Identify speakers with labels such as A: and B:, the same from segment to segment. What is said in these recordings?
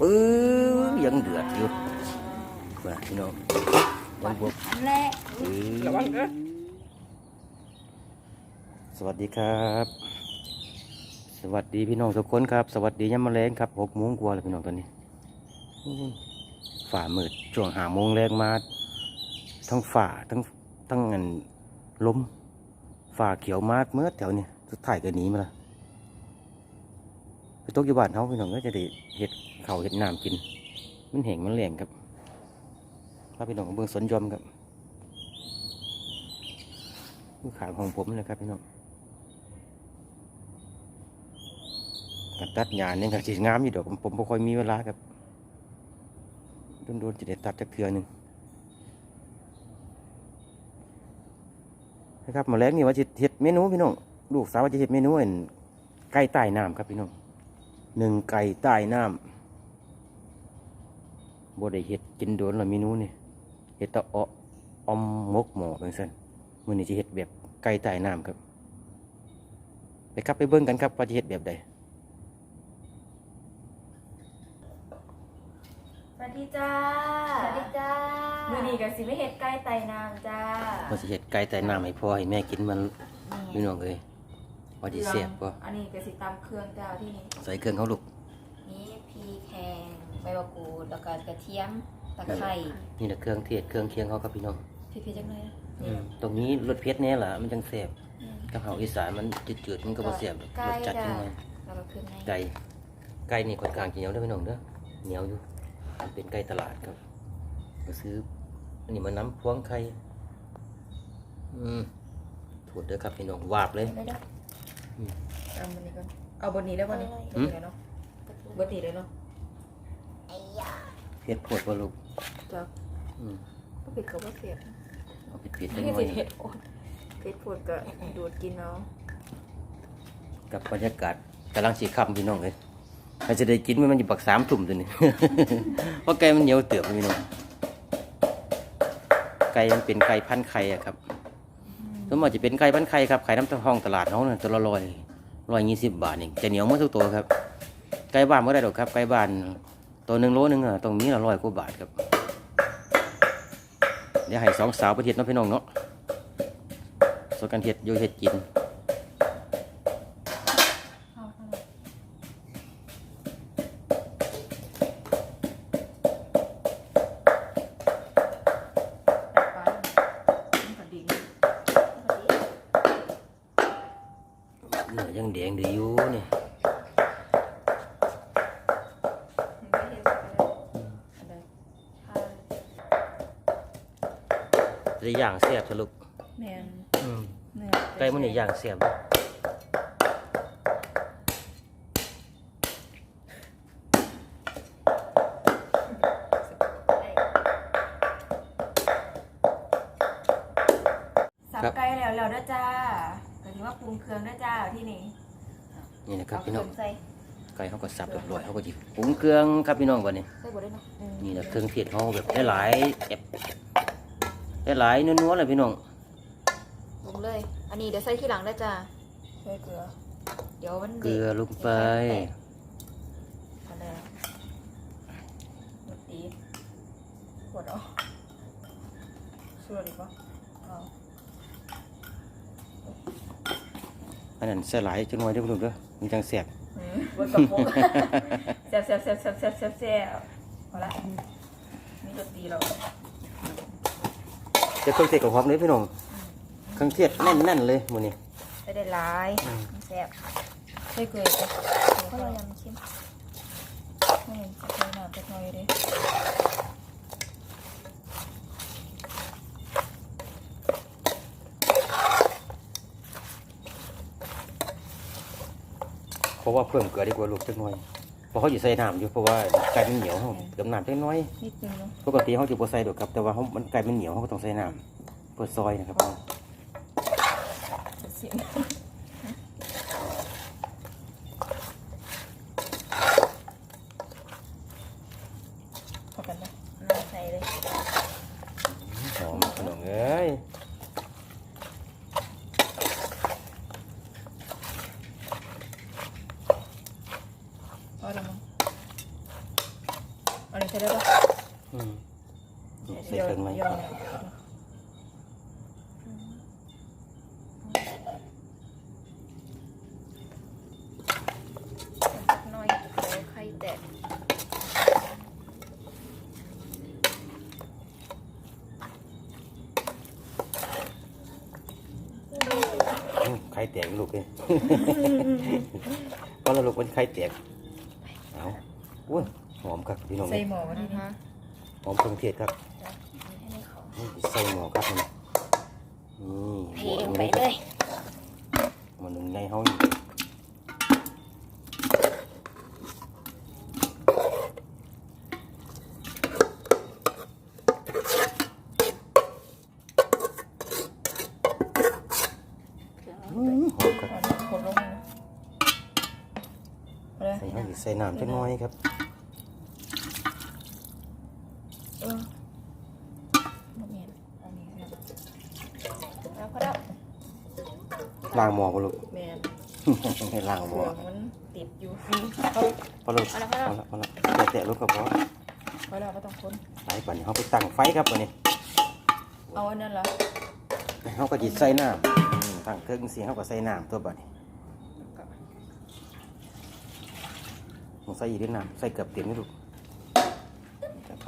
A: ปื้อยังเดือดอยู่มาพี่น้องยังบวก
B: อันแรก
A: ปื้อ
C: อ
A: สวัสดีครับ สวัสดีพี่น้องทุกคนครับ สวัสดียามมาแรงครับหกโมงกว่าแล้วพี่น้องตอนนี้ฝ่ามืดช่วงหาโมงแรงมาทั้งฝ่าทั้งทั้งเงินล้มฝ่าเขียวมากเมื่อแถวนี้สุดท้ายก็หนีมาละ ไปตกอยู่บ้านเขาพี่น้องก็จะได้เห็ดเขาเห็ดน้ำกิน มันแห้งมันแรงครับพาพี่น้องเบิ่งสวนยอมครับอยู่ขางของผมเลยครับพี่น้องการตัดหญ้าเนี่ยก็สิงามอยู่ดอกผมบ่ค่อยมีเวลาครับโดนๆจะได้ตัดจักเทือหนึ่งนะครับมาแรงนี่ว่าจะเฮ็ดเมนูพี่น้องลูกสาวว่าจะเฮ็ดเมนูอันไก่ใต้น้ำครับพี่น้อง หนึ่งไก่ใต้น้ำบ่ได้เฮ็ดกินโดนและเมนูนี่เฮ็ดแตะออมมกหมอเป็นซั่นมื้อนี้จะเฮ็ดแบบไก่ใต้น้ำครับ ไปครับไปเบิ่งกันครับว่าจะเฮ็ดแบบใด
B: สวัสดีจ้า
C: สวัสดีจ้า
B: มือนี้กับสิไม่เห็ดใกล้ไตน้ำจ้า
A: ว่าสิเฮ็ดไก่ใต้น้ำให้พ่อให้แม่กินมันพี่น้องเอ้ย ว่าสิแซ่บบ่
B: อันนี้กับสิตามเครื่องจ้าที่นี่
A: ใส่เครื่องเขาลูก
C: นี่พริกแห้งใบมะกรูดแล้วก็กระเทียมตะไคร้
A: นี่แหละเครื่องเทศเครื่องเคียงเขาครับพี่น้อง
C: เผ็ดๆจังเลยนะ
A: อืมตรงนี้รสเผ็ดแน่ล่ะมันจังแซ่บ
C: อืม
A: กับเฮาอีสานมันจืดๆมันก็บ่แซ่บหรอกรสจัดจังเลย
C: แล้วก็ขึ้นใน
A: ไก่ไก่นี่ค่อนข้างจะเหนียวเด้อพี่น้องเด้อเหนียวอยู่มันเป็นไก่ตลาดครับก็ซื้ออันนี้มันน้ำพวงไข่อืมถูดเด้อครับพี่น้องวาบเลย
C: ได้ได้
B: เอาบนนี้ก่อนเอาบนนี้แล้วบนนี้บนนี้เลยเนาะบนนี้เลยเนาะ
A: เผ็ดโพดบ่ลูก
B: จ้า
A: อืม
B: ก็ผิดกับว่าเผ็ด
A: เอาเผ็ดๆจัง
B: นี่
A: หน่อย
B: สิเผ็ดโอดเผ็ดปวดก็ดูดกินเนาะ
A: กับบรรยากาศกำลังสีค่ำพี่น้องเลยเราจะได้กินมันมันอยู่ปักสามทุ่มตัวนี้ เพราะไก่มันเหนียวเตือบพี่น้อง ไก่มันเป็นไก่พันธุ์ไข่อะครับ สมมติจะเป็นไก่พันไข่ครับไข่น้ำตาทองตลาดเขาเนี่ยตัวละร้อยร้อยยี่สิบบาทเองจะเหนียวเมื่อทุกตัวครับ ไก่บ้านไม่ได้หรอกครับ ไก่บ้านตัวหนึ่งโลหนึ่งอะตรงนี้ละร้อยกว่าบาทครับ เดี๋ยวให้สองสาวไปเทียดน้องพี่น้องเนาะสกันเทียดโยู่เฮ็ดกิน งแดงดีอยู่นี่จะย่างเสียบสรุป
B: แมน
A: ไก่มันนี่ย่างเสียบ
B: สับไก่แล้วแล้วนะจ้าก็ถือว่าปรุงเครื่องด้วจ้าที่นี่
A: นี่นะครับ
C: เอา
A: พี่น้อง
C: ขึ้นใส่
A: ไก่เขาก็สับเรียบร้อยเขาก็หยิบปรุงเครื่องครับพี่น้องวันนี้
C: ใส่บ่ได้เนาะ
A: นี่แหละเครื่องเทศเขาแบบหลายๆแบบหลายๆนัวๆเลยพี่น้อง
C: ลงเลย อันนี้เดี๋ยวใส่ที่หลังได้จ้า
B: ใส่เกลือ
C: เดี๋ยวมัน
A: เกลือลงไป
B: อะไรหมดดีกดเอาช่วยดีกว่าเอา
A: อันนั้นใส่หลายจังหน่อยเด้อพี่น้องเด้อ มันจังแซ่บ
B: อืมบนกระโปรงแซ่บแซ่บแซ่บแซ่บแซ่บแซ่บแซ่บพอละนี่รสดีเรา
A: จะเครื่องเทศของหอมเลยพี่น้องเครื่องเทศแน่นๆเลยมื้อนี้
B: ไม่ได้ร้าย
A: อืม
B: แซ่บใส่เกลือจ้ะ
C: เพราะเรายังชิม
B: ไม่เห็นจะใส่น้ำจะน้อยเลย
A: เพราะว่าเพิ่มเกลือดีกว่าลูกจักหน่อยเพราะเขาอยู่ใส่น้ำอยู่เพราะว่าไก่มันเหนียวเขาเติมน้ำจังน้อย
B: นิดนึงเนาะ
A: ปกติเขาจะบ่ใส่ดอกครับแต่ว่าเขามันไก่มันเหนียวเขาก็ต้องใส่น้ำเพื่อซอยนะครับ
B: พอกันนะน้ำใส่เลย
A: หอมพี่น้องเอ้ย
B: พอแล้วมั้ง อันนี้ใส่ได้ปะ
A: อืมใส่เครื่องไหม
B: ดี๋ยวดี๋ยวสักหน่อยเดี๋ยวไข่แตก
A: อืมไข่แตกลูกเลยเพราะเราลูกมันไข่แตกเอาอุ้ย หอมครับพี่น้อง
B: ใส่
A: เอ้ย
B: หมอมาที่นี่
A: หอมเครื่องเทศครับ
C: ให้ในเขา
A: นี่ใส่หม้อครับนี่
C: เท
A: นี่
C: ลงไปเลย
A: มันหนึ่งในเฮานี่อืมหอมครับ
B: เอาน้ำคนลงเลยนะเอาเลย
A: ใส่เฮาสิใส่น้ำจักหน้อยครับ
B: เออบ่แม่นอันนี้ครับแล้วพอแล้ว
A: ล้างหมอบ่ลูก
B: แม่น
A: ล้างหม้อ
B: รื่องมันติดอยู่ฟิวเอา
A: พอลูก
B: เอาละ
A: พอ
B: เอาละ
A: ละพอละแตะลูกก็พอ
B: พอแล้วไม่ต้องคน
A: ไปปัดนี้เฮาไปตั้งไฟครับบัดนี้
B: เอาอันนั้นเหรอ
A: เฮาก็สิใส่น้ำอืมตั้งเครื่องเสียงเฮาก็ใส่น้ำตัวบัดนี้ผมใส่อีกด้วยน้ำใส่เกือบเต็มนี่ลูก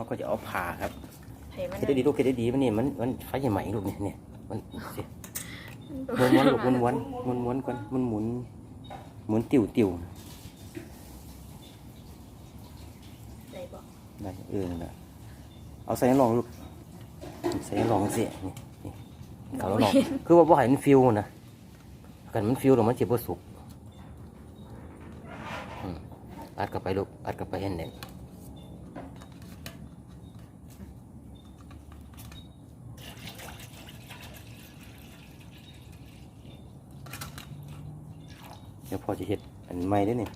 A: เขาก็จะเอาผ่าครับ
B: เห็นมัน
A: คิดได้ดีลูกคิดได้ดีมันนี่มันมันไฟใหม่ลูกเนี่ยเนี่ยมันเสียม้วนม้วนลูกม้วนม้วนม้วนม้วนก่อนมันหมุนหมุนติ่วติ่ว
B: ได้บอก
A: ได้เออนั่นแหละเอาใส่ลองลูกใส่ลองเสียนี่นี่เขาลองคือว่าบ่ให้มันฟิวนะกันมันฟิวแล้วมันจะบ่สุกอืมอัดกลับไปลูกอัดกลับไปให้แน่นเดี๋ ยวพอจะเห็ดอันใหม่ได้นี่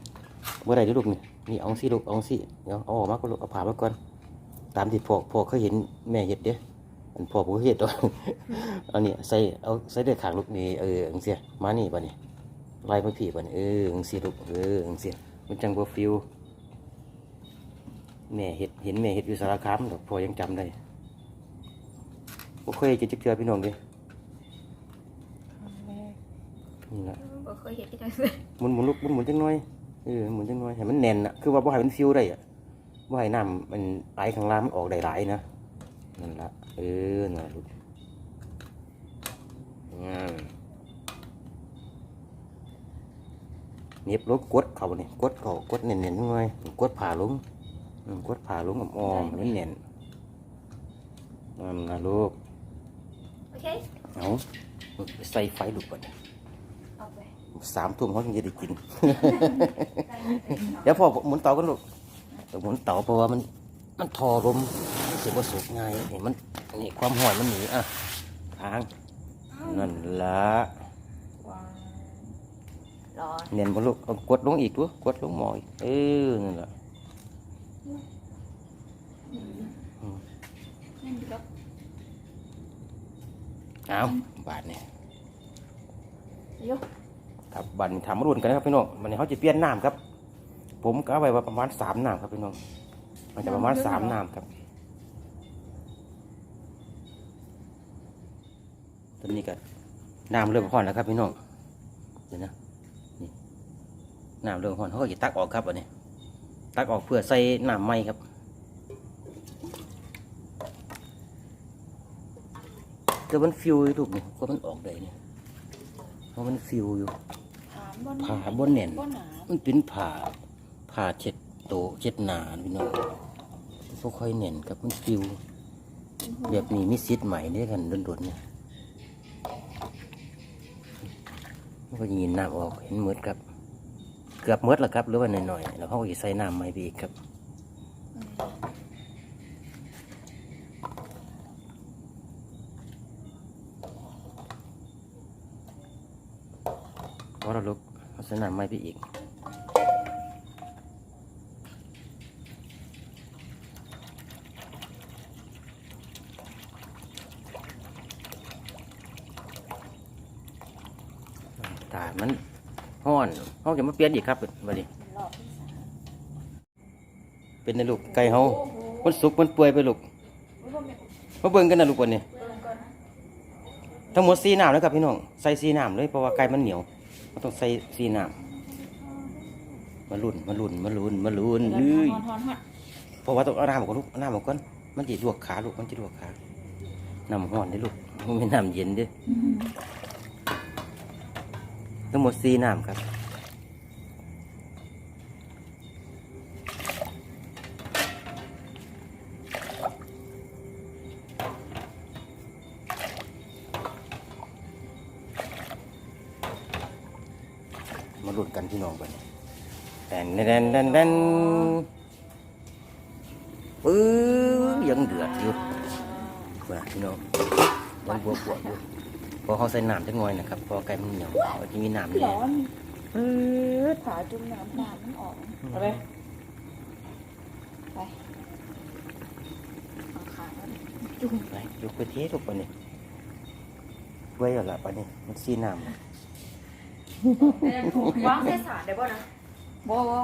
A: เมื่อไรเด้อลูกนี่นี่เอาสิลูกเอาสิเดี๋ยวเอาออกมาก็ลูกเอาผ่ามาก่อนตามที่พ่อพ่อเคยเห็นแม่เห็ดเด้ออันพ่อผมเคยเห็ดตัวเอาเนี่ยใส่เอาใส่เดือดขางลูกนี่เอออังเสียมานี่บ่นี่ไล่มาผีบ่นี่เอออังเสียลูกเอออังเสียมันจังบ่ฟิวแม่เห็ดเห็นแม่เห็ดอยู่สารคามดอกพ่อยังจำได้บ่เคยกินจักเทื่อพี่น้องเด้อนี่ล่ะ
C: บ่ เคยเห็นที่ไหนเลย
A: หมุนหมุนลูกหมุนหมุนจังน้อยเออหมุนจังน้อยให้มันแน่นอะคือว่าบ่ให้มันฟิวได้อะบ่ให้น้ำมันไหลข้างล่างมันออกได้หลายนะนั่นละเออนั่นล่ะลูกงามเหน็บลงกดเขาเนี่ยกดเขากดเน่นๆจังน้อยกดผ่าลงอืมกดผ่าลงอ่อมๆให้มันแน่นนั่นนะลูก
C: โอเค
A: เอาใส่ไฟลูกก่อน
C: เอาไป
A: สามทุ่มเขาถึงจะได้กิน เดี๋ยวพ่อหมุนเตากันลูกเดี๋ยวหมุนเตาเพราะว่ามันมันทอลมรู้สึกว่าสุกง่ายเห็นมันนี่ความห่อนมันหนีอะทางนั่นละเนียนบลูกกดลงอีกตัวกดลงหมออีกเออนั่นละ
C: นั่นดีก็
A: เอาบาทเนี่ย
C: ยก
A: ครับบัดนถามมารุ่นกันนะครับพี่น้องวันนี้เขาจะเปลี่ยนน้ำครับ ผมก็เอาไว้ว่าประมาณสามน้ำครับพี่น้องมันจะประมาณสามน้ำครับตอนนี้ก็น้ำเริ่มห่อนแล้วครับพี่น้องเดี๋ยวนะนี่น้ำเริ่มห่อนเขาก็จะตักออกครับวันนี้ ตักออกเพื่อใส่น้ำไหมครับแต่มันฟิวอยู่ถูกนี่ก็มันออกเลยเนี่ยเพราะมันฟิวอยู่
B: ถามบน
A: ผ่าบนเน่น
B: บนหนา
A: มันเป็นผ่าผ่าเช็ดโตเช็ดหนาพี่น้องพวกค่อยเน่นกับมันฟิว แบบนี้มีซิดใหม่เนี่ยกันโดนๆเนี่ยมันก็ยินน้ำออกเห็นหมืดครับ เกือบหมืดแล้วครับ หรือว่าหน่อยๆแล้วเขาก็จะใส่น้ำใหม่ไปอีกครับเพราะเราลุกเอาใสน้ำใหม่ไปอีก ตามันห้อนเขาจะมาเปลี่ยนอีกครับบัดนี้เป็นในลูกไก่เฮามันสุกมันเปื่อยไปลูก
B: ม่น
A: มาเบิ่งกันนะลูกวันนี้
B: เบิ่งก่อน
A: ทั้งหมดสีน้ำนะครับพี่น้อง ใส่สีน้ำเลยเพราะว่าไก่มันเหนียว ต้องใส่สีน้ำมาลุ่นมาลุ่นมาลุ่นมาลุ่น
B: เดี๋
A: เล
B: ยวยฮอนฮอนฮอน
A: เพราะว่าต้องเอาน้ำออกก่อนลูกเอาน้ำออกก่อนมันจะลวกขาลูกมันจะลวกขาน้ำร้อนได้ลูกมันไม่น้ำเย็นเด้อทั้งหมดสีน้ำครับ มาลุ่นกันพี่น้องกันแดนแดนแดนแดนปื้อยังเดือดอยู่มาพี่น้องยังบวกบวกอยู่พอเขาใส่น้ำจังหน่อยนะครับ พอไก่มันเหนียวมันจะมีน้ำแน่
B: ร้อนเออผาจุ่มน้ำน้ำมันออกเอาไป
C: ไปเอาขาแล้ว
B: จุ่ม
A: ไปยกไปเททุกปะนี่ไว้เอาละปะนี่มันซีน้ำ
B: วางใส่สารได้บ่นะ
C: บ่บ่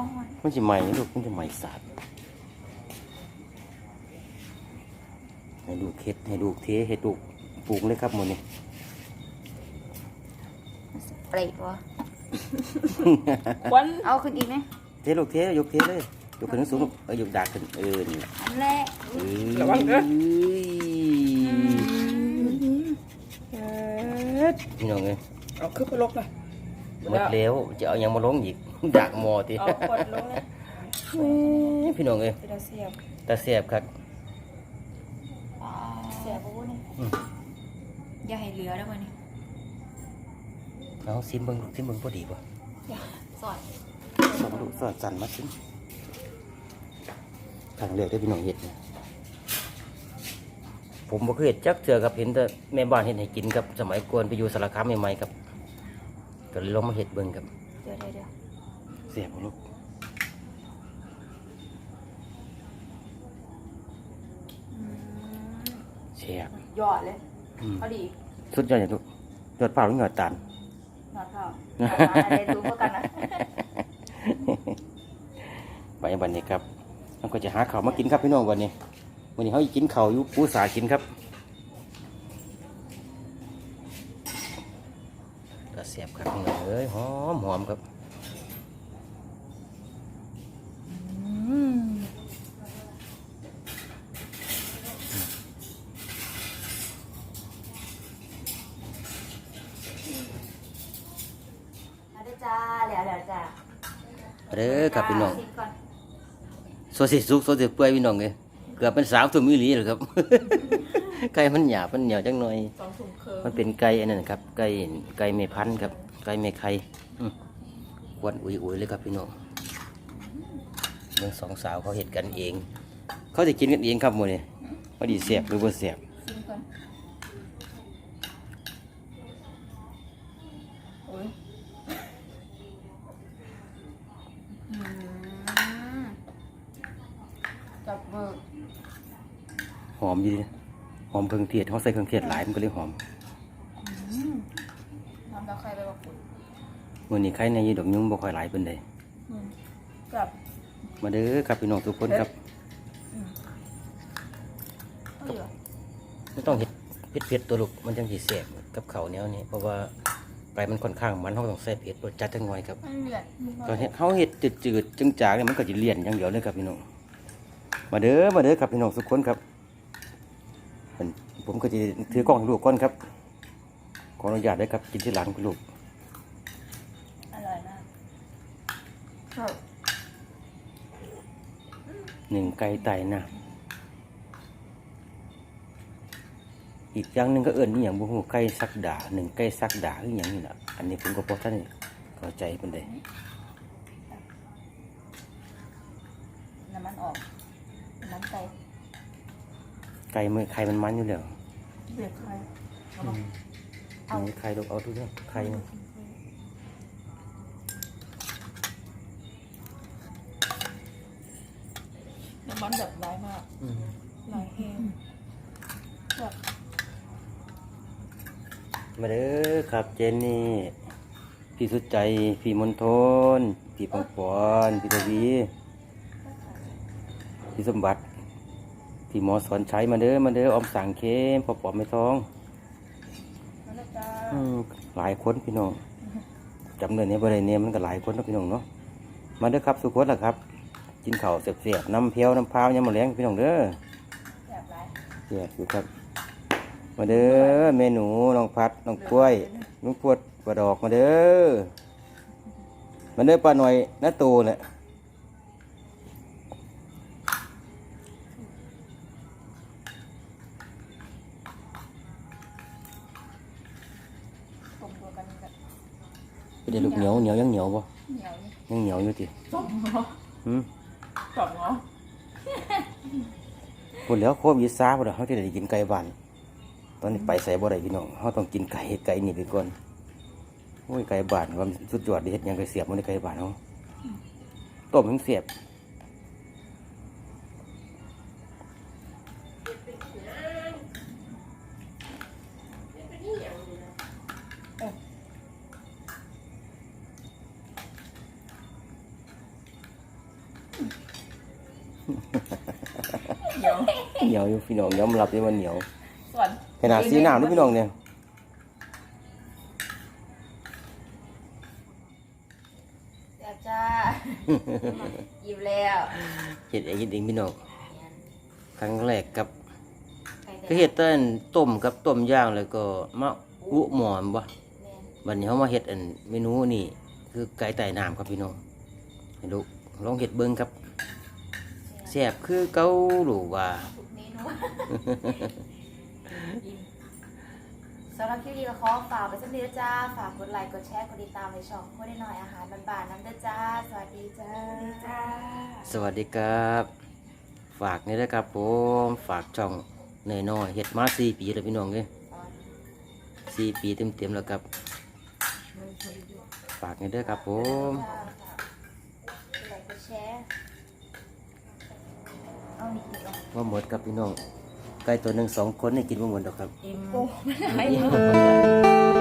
A: มันจะใหม่นะลูกมันจะใหม่สาดให้ลูกเฮ็ดให้ลูกเทให้ลูกปลูกเลยครับหมดนี่
C: เปรตวะ
B: ควัน
C: เอาขึ้นอีกไหม
A: เทลูกเทยกเทเลยยกขึ้นสูงๆเออยกดากขึ้นเออนี่
C: อันแรก
A: เอ้ย
B: ระวังเด้อ
A: เอ้ยพี่น้องเอ้ย
B: เอาขึ้นไปลกเลย
A: หมดแล้วจะเอาหยังมาลงอีกดากหมอติ
B: เอากดลงเลย
A: พี่น้องเอ้ย
B: ไปดาเสียบ
A: ตาเสียบครับ
B: เสียบบ่นี่
C: อย่าให้เหลือแล้วมันนี่
A: เอาซิมเบิ่งลูกซิมเบิ่งพอดีป่ะ
C: สอด
A: สองลูกสอดสั่นมาซิมทางเลือกได้พี่น้องเห็ดนี่ผมบ่เคยเห็ดจักเถื่อครับเห็นแต่แม่บ้านเห็ดให้กินครับสมัยก่อนไปอยู่สารคามใหม่ๆครับ ก็เลยลองมาเห็ดเบิ่งครับ
C: เดี๋ยวเดี๋ยวเดี๋ยว
A: เสียบบ่ลูก
C: อืม
A: เสียบ
B: ยอดเลย
A: อืม
B: พอดี
A: สุดยอดอย่างลูกยอดเปล่าหรือยอดตาล
B: นอนเท่าอะไรรู้พวกกันนะ
A: ไปบันนี้ครับเราก็จะหาข้าวมากินครับพี่น้องวันนี้วันนี้เขากินข้าวอยู่ปูสากินครับ บครับพี่น้องเอ้ยหอมหอมครับ
C: เอาเด้อจ้าเดี๋ยวเดี๋ยวจ้า
A: เด้อครับพี่น้อง
C: ชิมก่อน
A: โซสิสุกโซสิเปื่อยพี่น้องเลยเกือบเป็นสาวตัวมิลีเลยครับ ไก่มันหยาบมันเหนียวจังหน่อย
B: สองถุงเคิร์
A: มันเป็นไก่อันนั้นครับไก่ไก่เมพันธุ์ครับไก่เมไข่อืมกวนอุยอุยๆเลยครับพี่น้องเมื่อสองสาวเขาเห็ดกันเอง เขาจะกินกันเองครับหมดเนี่ยว่าดีเสียบหรือว่าเสียบ
B: ชิมก่อนโอ้ย
C: อืม
B: จับเบิก
A: หอมดีนะหอมเครื่องเทศเขาใส่เครื่องเทศหลายมันก็เลยหอม
B: น้ำตาไคร้ไปกับปุ๋ย
A: วันนี้ไข่ในยีดอกยุงบ่ค่อยหลายเป็นเลย
B: กับ
A: มาเด้อครับพี่น้องทุกคนครับ
B: เอาเหลือ
A: ไม่ต้องเห็ดเผ็ดเผ็ดๆตัวลูกมันจังสีเสียบกับเขาวแนวนี้เพราะว่าไก่มันค่อนข้างมันเขาต้องใส่เผ็ดรสจัดจังหน่อยครับ
B: มันเหลือด
A: ก็เห็ดเขาเห็ดจืดๆจึงจางเนี่ยมันก็จะเลี่ยนอย่างเดียวเลยครับพี่น้องมาเด้อมาเด้อครับพี่น้องทุกคนครับผมผมก็จะถือกล้องให้ลูกก่อนครับขออนุญาตได้ครับกินที่หลังคุณลูก
B: อร่อยมาก
A: หนึ่งไก่ไต่นะอีกอย่างหนึ่งก็เอิญนี่อย่างบุหูไก่สักดาหนึ่งไก่สักดาหรืออย่างนี้นะอันนี้ผมก็พอท่านเข้าใจเป็นได
B: น้ำมันออกน้ำไก่
A: ไก่มันไข่มันมันอยู่แล้ว
B: เบียดไข่เอามา
A: เอาไข่ลูกเอาทุกเรื่องไข่มัน
B: น้ำมันแบบร้ายมาก
A: อืม
B: ร้ายแห้งแบบ
A: มาเด้อครับเจนนี่ พี่สุดใจ พี่มนทน พี่ปองปอนพี่ทวี พี่สมบัติ พี่หมอสอนใช้มาเด้อมาเด้อออมสั่งเค็มพอปอบไม่ท้อง
B: มาแล้วจ้า
A: อืมหลายคนพี่น้องจำเดือนนี้บ่ได้เนี่ยมันก็หลายคนเนาะพี่น้องเนาะมาเด้อครับสุขคนล่ะครับ กินข้าวเสียบๆน้ำเพียวน้ำพร้าวยำมะแรงพี่น้องเด้อ
B: แบบไร
A: เสียบอยู่ครับ มาเด้อเมนูน้องพัดน้องกล้วยลุงปวดปลาดอกมาเด้อมาเด้อปลาหน่อยน้าตูเนี่ย
B: ต้มตัวกันแบบ
A: เป็นไงลูกเหนียวเหนียวยังเหนียวบ่
B: เหนียวนี่
A: ยังเหนียวอยู่ติ
B: ต้มเนาะ
A: หืม
B: ต้มเนาะ
A: พูดแล้วโควิดซาบ่ได้เฮาจะได้กินไก่บ้าน ตอนนี้ไปใส่บ่ได้พี่น้องเฮาต้องกินไก่ไก่นี่ไปก่อนโอ้ยไก่บ้านว่ามันสุดยอดเด้เฮ็ดหยังก็เสียบมันในไก่บ้านเฮาต้มทั้งเสียบ
B: เหนียว
A: เหนียวอยู่พี่น้องยอมรับเลยว่าเหนียว
B: ส่วน
A: ขนาดสีน้ำนี่พี่น้องเนี่ย
C: แซ่บจ้าอิ่มแล้ว
A: เฮ็ดเองเฮ็ดเองพี่น้อง
C: เนี่ย
A: ครั้งแรกกับ
C: ไก่แดง
A: ก็เฮ็ดเต้นต้มกับต้มย่างแล้วก็มะอุหมอนบ่
C: แม่น
A: บัดนี้เฮามาเฮ็ดอันเมนูนี่คือไก่ใต้น้ำครับพี่น้องให้ลูกลองเฮ็ดเบิ่งครับแซ่บคือเก่าหรือว่า
C: ทุกเมนูอิ่ม สำหรับคลิปนี้ก็ขอฝากไปสักนิดจ้า ฝากกดไลค์กดแชร์กดติดตามในช่องพูดได้หน่อยอาหารบ้านๆน้ำเด้อจ้า สวัสดีจ้า
B: จ้า
A: สวัสดีครับ ฝากนี่ด้วยครับผมฝากช่องน้อยๆเฮ็ดมา4ปีแล้วพี่น้องเอ้ย4ปีเต็มๆแล้วครับ ฝากนี่ด้วยครับผม
C: จ้าฝากกดไลค์กดแชร์ เอาหนีอีกแล้ว
A: ว่าหมดครับพี่น้อง ไก่ตัวหนึ่งสองคนนี่กินว่าหมดหรอกครับ
C: อิ่ม
B: โอ้ไม่ได้
A: อิ่ม